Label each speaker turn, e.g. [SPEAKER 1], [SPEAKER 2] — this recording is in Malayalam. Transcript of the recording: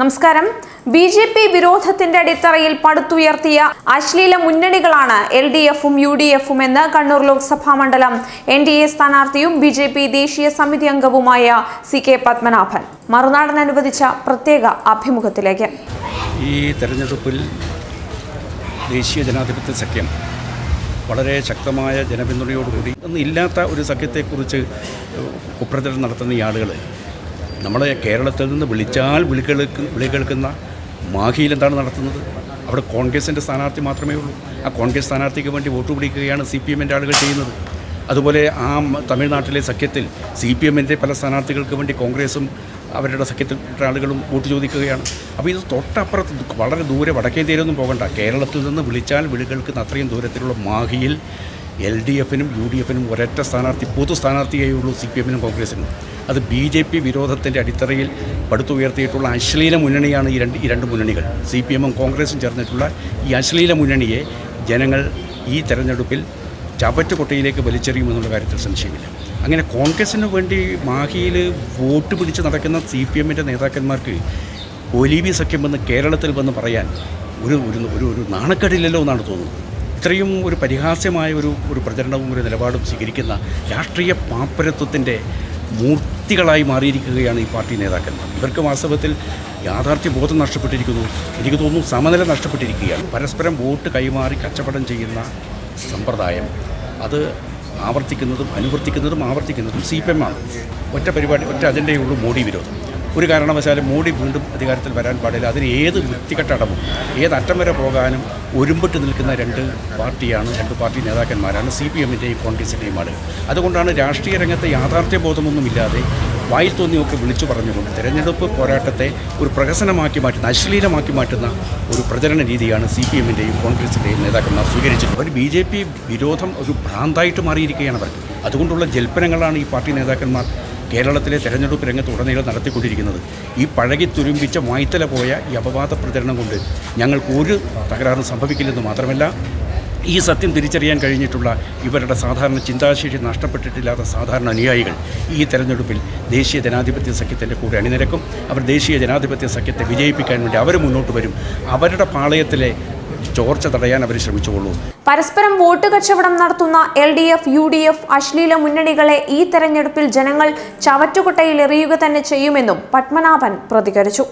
[SPEAKER 1] നമസ്കാരം. ബി ജെ പി വിരോധത്തിന്റെ അടിത്തറയിൽ പടുത്തുയർത്തിയ അശ്ലീല മുന്നണികളാണ് എൽ ഡി എഫും യു ഡി എഫും എന്ന് കണ്ണൂർ ലോക്സഭാ മണ്ഡലം എൻ ഡി എ സ്ഥാനാർത്ഥിയും ബി ജെ പി ദേശീയ സമിതി അംഗവുമായ സി കെ പത്മനാഭൻ. മറുനാടൻ അനുവദിച്ച പ്രത്യേക അഭിമുഖത്തിലേക്ക്.
[SPEAKER 2] ഈ തെരഞ്ഞെടുപ്പിൽ ദേശീയ ജനാധിപത്യ സഖ്യം വളരെ ശക്തമായ ജനപിന്തുണയോടുകൂടി ഒന്നും ഇല്ലാത്ത ഒരു സഖ്യത്തെക്കുറിച്ച് കുപ്രചരണം നടത്തുന്ന ഈ ആളുകൾ നമ്മളെ കേരളത്തിൽ നിന്ന് വിളിച്ചാൽ വിളി കേൾക്ക് വിളി കേൾക്കുന്ന മാഹിയിൽ എന്താണ് നടത്തുന്നത്? അവിടെ കോൺഗ്രസിന്റെ സ്ഥാനാർത്ഥി മാത്രമേ ഉള്ളൂ. ആ കോൺഗ്രസ് സ്ഥാനാർത്ഥിക്ക് വേണ്ടി വോട്ട് പിടിക്കുകയാണ് സി പി എമ്മിന്റെ ആളുകൾ ചെയ്യുന്നത്. അതുപോലെ ആ തമിഴ്നാട്ടിലെ സഖ്യത്തിൽ സി പി എമ്മിന്റെ പല സ്ഥാനാർത്ഥികൾക്ക് വേണ്ടി കോൺഗ്രസും അവരുടെ സഖ്യത്തിൽപ്പെട്ട ആളുകളും വോട്ട് ചോദിക്കുകയാണ്. അപ്പോൾ ഇത് തൊട്ടപ്പുറത്ത് വളരെ ദൂരെ വടക്കേന്ത്യയിലൊന്നും പോകണ്ട. കേരളത്തിൽ നിന്ന് വിളിച്ചാൽ വിളി കേൾക്കുന്ന അത്രയും ദൂരത്തിലുള്ള മാഹിയിൽ എൽ ഡി എഫിനും യു ഡി എഫിനും ഒരൊറ്റ സ്ഥാനാർത്ഥി പൊതു സ്ഥാനാർത്ഥിയേ ഉള്ളൂ സി പി എമ്മിനും കോൺഗ്രസിനും. അത് ബി ജെ പി വിരോധത്തിന്റെ അടിത്തറയിൽ പടുത്തുയർത്തിയിട്ടുള്ള അശ്ലീല മുന്നണിയാണ് ഈ രണ്ട് ഈ രണ്ട് മുന്നണികൾ. സി പി എമ്മും കോൺഗ്രസും ചേർന്നിട്ടുള്ള ഈ അശ്ലീല മുന്നണിയെ ജനങ്ങൾ ഈ തെരഞ്ഞെടുപ്പിൽ ചവറ്റുകൊട്ടയിലേക്ക് വലിച്ചെറിയുമെന്നുള്ള കാര്യത്തിൽ സംശയമില്ല. അങ്ങനെ കോൺഗ്രസിന് വേണ്ടി മാഹിയിൽ വോട്ട് പിടിച്ച് നടക്കുന്ന സി പി എമ്മിന്റെ നേതാക്കന്മാർക്ക് ഒലിവി സഖ്യം വന്ന് കേരളത്തിൽ വന്ന് പറയാൻ ഒരു ഒരു ഒരു നാണക്കേടില്ലല്ലോ എന്നാണ് തോന്നുന്നത്. ഇത്രയും ഒരു പരിഹാസ്യമായ ഒരു ഒരു പ്രചരണവും ഒരു നിലപാടും സ്വീകരിക്കുന്ന രാഷ്ട്രീയ പാപ്പരത്വത്തിന്റെ മൂർത്തികളായി മാറിയിരിക്കുകയാണ് ഈ പാർട്ടി നേതാക്കന്മാർ. ഇവർക്ക് വാസ്തവത്തിൽ യാഥാർത്ഥ്യ ബോധം നഷ്ടപ്പെട്ടിരിക്കുന്നു. എനിക്ക് തോന്നുന്നു സമനില നഷ്ടപ്പെട്ടിരിക്കുകയാണ്. പരസ്പരം വോട്ട് കൈമാറി കച്ചവടം ചെയ്യുന്ന സമ്പ്രദായം. അത് ആവർത്തിക്കുന്നതും അനുവർത്തിക്കുന്നതും ആവർത്തിക്കുന്നതും സി പി എം ആണ്. ഒറ്റ പരിപാടി ഒറ്റ അജണ്ടയുള്ളൂ മോഡി വിരോധം. ഒരു കാരണവശാലും മോഡി വീണ്ടും അധികാരത്തിൽ വരാൻ പാടില്ല. അതിന് ഏത് വൃത്തികെട്ട ഏത് അറ്റം വരെ പോകാനും ഒരുമ്പിട്ട് നിൽക്കുന്ന രണ്ട് പാർട്ടിയാണ് രണ്ട് പാർട്ടി നേതാക്കന്മാരാണ് സി പി എമ്മിന്റെയും കോൺഗ്രസിന്റെയും ആളുകൾ അതുകൊണ്ടാണ് രാഷ്ട്രീയ രംഗത്തെ യാഥാർത്ഥ്യബോധമൊന്നുമില്ലാതെ വായിൽ തോന്നിയൊക്കെ വിളിച്ചു പറഞ്ഞുകൊണ്ട് തെരഞ്ഞെടുപ്പ് പോരാട്ടത്തെ ഒരു പ്രഹസനമാക്കി മാറ്റുന്ന അശ്ലീലമാക്കി മാറ്റുന്ന ഒരു പ്രചരണ രീതിയാണ് സി പി എമ്മിന്റെയും കോൺഗ്രസിന്റെയും നേതാക്കന്മാർ സ്വീകരിച്ചത്. അവർ ബി ജെ പി വിരോധം ഒരു ഭ്രാന്തായിട്ട് മാറിയിരിക്കുകയാണ് അവർ അതുകൊണ്ടുള്ള ജൽപ്പനങ്ങളാണ് ഈ പാർട്ടി നേതാക്കന്മാർ കേരളത്തിലെ തെരഞ്ഞെടുപ്പ് രംഗത്ത് ഉടനീളം നടത്തിക്കൊണ്ടിരിക്കുന്നത്. ഈ പഴകി തുരുമ്പിച്ച മായ്ത്തല പോയ ഈ അപവാദ പ്രചരണം കൊണ്ട് ഞങ്ങൾക്ക് ഒരു തകരാറും സംഭവിക്കില്ലെന്ന് മാത്രമല്ല ഈ സത്യം തിരിച്ചറിയാൻ കഴിഞ്ഞിട്ടുള്ള ഇവരുടെ സാധാരണ ചിന്താശേഷി നഷ്ടപ്പെട്ടിട്ടില്ലാത്ത സാധാരണ അനുയായികൾ ഈ തെരഞ്ഞെടുപ്പിൽ ദേശീയ ജനാധിപത്യ സഖ്യത്തിന്റെ കൂടെ അണിനിരക്കും. അവർ ദേശീയ ജനാധിപത്യ സഖ്യത്തെ വിജയിപ്പിക്കാൻ വേണ്ടി അവർ മുന്നോട്ട് വരും. അവരുടെ പാളയത്തിലെ ചോർച്ച തടയാൻ അവർ ശ്രമിച്ചുകൊള്ളൂ.
[SPEAKER 1] പരസ്പരം വോട്ട് കച്ചവടം നടത്തുന്ന L D F U D F അശ്ലീല മുന്നണികളെ ഈ തെരഞ്ഞെടുപ്പിൽ ജനങ്ങൾ ചവറ്റുകുട്ടയിൽ എറിയുക തന്നെ ചെയ്യുമെന്നും പത്മനാഭൻ പ്രതികരിച്ചു.